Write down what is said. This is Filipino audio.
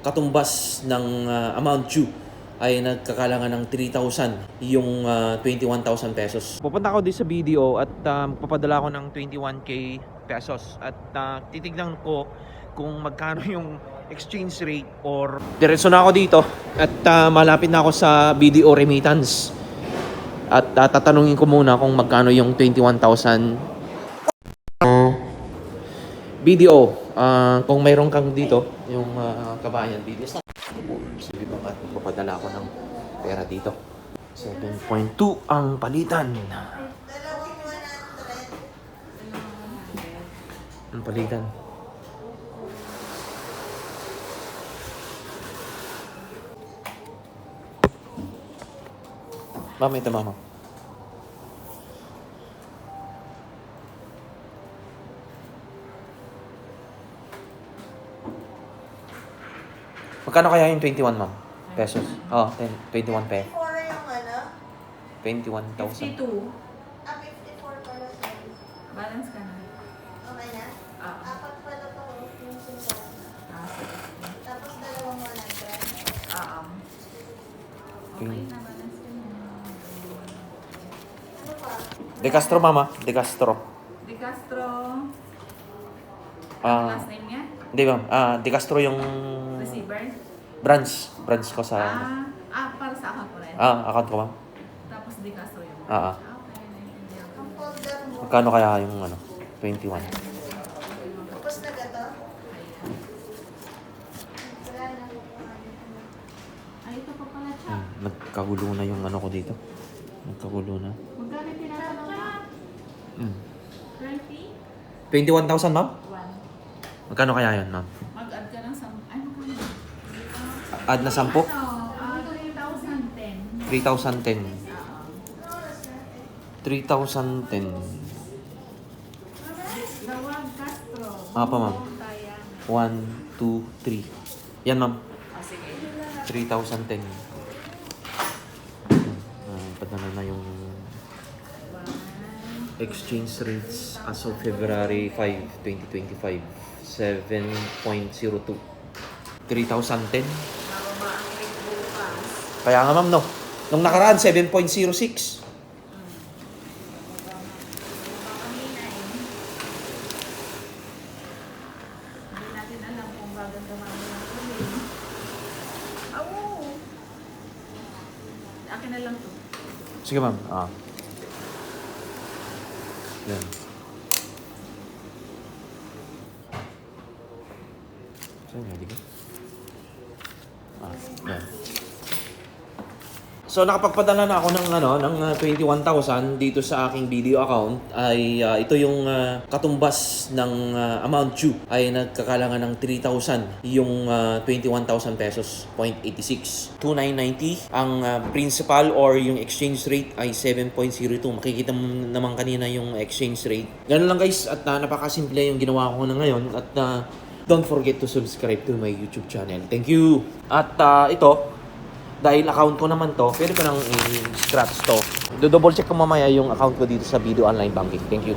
katumbas ng ah, amount due ay nagkakalangan ng 3,000 yung ah, 21,000 pesos. Pupunta ako din sa BDO at um, papadala ko ng 21k pesos. At ah, titignan ko kung magkano yung exchange rate or diretso na ako dito. At ah, malapit na ako sa BDO remittance. At ah, tatanungin ko muna kung magkano yung 21,000 BDO ah, kung mayroon kang dito yung ah, kabayan BDO sige ba at papadala ako ng pera dito. 7.2 ang palitan. Ang palitan. Mama, ito mama. Magkano kaya yung 21, ma'am? Pesos? Oo, oh, 10, 21 pe. 4 yung ano? 21,000. 52. Ah, 54 pala sorry. Balance ka na. Okay na? Ah. Apat pala to yung simbahan. Ah, sige. Tapos dalawang 100. Ah, um. Okay na, balance ka na. Ano pa? De Castro, mama. De Castro. De Castro. Ah, last name niya? hindi ma'am. Ah, De Castro yung Receiver? branch. Branch ko sa... Ah, ah, para sa account ko rin. Ah, account ko ma'am. Tapos De Castro yung. Ah, ah. folder mo. Magkano kaya yung ano? 21. Tapos na gato? Ay, ito pa pala, Chap. Hmm, nagkagulo na yung ano ko dito. Nagkagulo na. Magkano yung tinatanong mo? Hmm. 20? 21,000 ma'am? 1. Magkano kaya yun ma'am? Mag-add ka ng sam... Ay, magkano? Add na 10? Ano? Ah, 3,010. 3,010. Ah, 3,010. Dawag Castro. Ah, pa, ma'am. Tayan. 1, 2, 3. Yan ma'am. Ah, sige. 3,010. Uh, padala na yung exchange rates as of February 5, 2025. 7.02. 3,010. Mababa ang rate bukas. Kaya nga ma'am no. Nung nakaraan, 7.06. Mababa kanina eh. Hindi natin alam kung gaganda mami ng kulit. Awo! Akin na lang to. Sige ma'am. Ah. Yan. Saan nga, di ka? Ah, yan. So nakapagpadala na ako ng ano ng ah, 21,000 dito sa aking video account. Ay ah, ito yung ah, katumbas ng ah, amount due. Ay nagkakalangan ng 3,000 yung ah, 21,000 pesos 0.86 2990 ang ah, principal or yung exchange rate ay 7.02 makikita mo naman kanina yung exchange rate. Ganun lang guys at ah, napakasimple yung ginawa ko na ngayon. At ah, don't forget to subscribe to my YouTube channel. Thank you. At ah, ito dahil account ko naman to, pwede ko nang i-scratch to. Do-double check ko mamaya yung account ko dito sa video online banking. Thank you.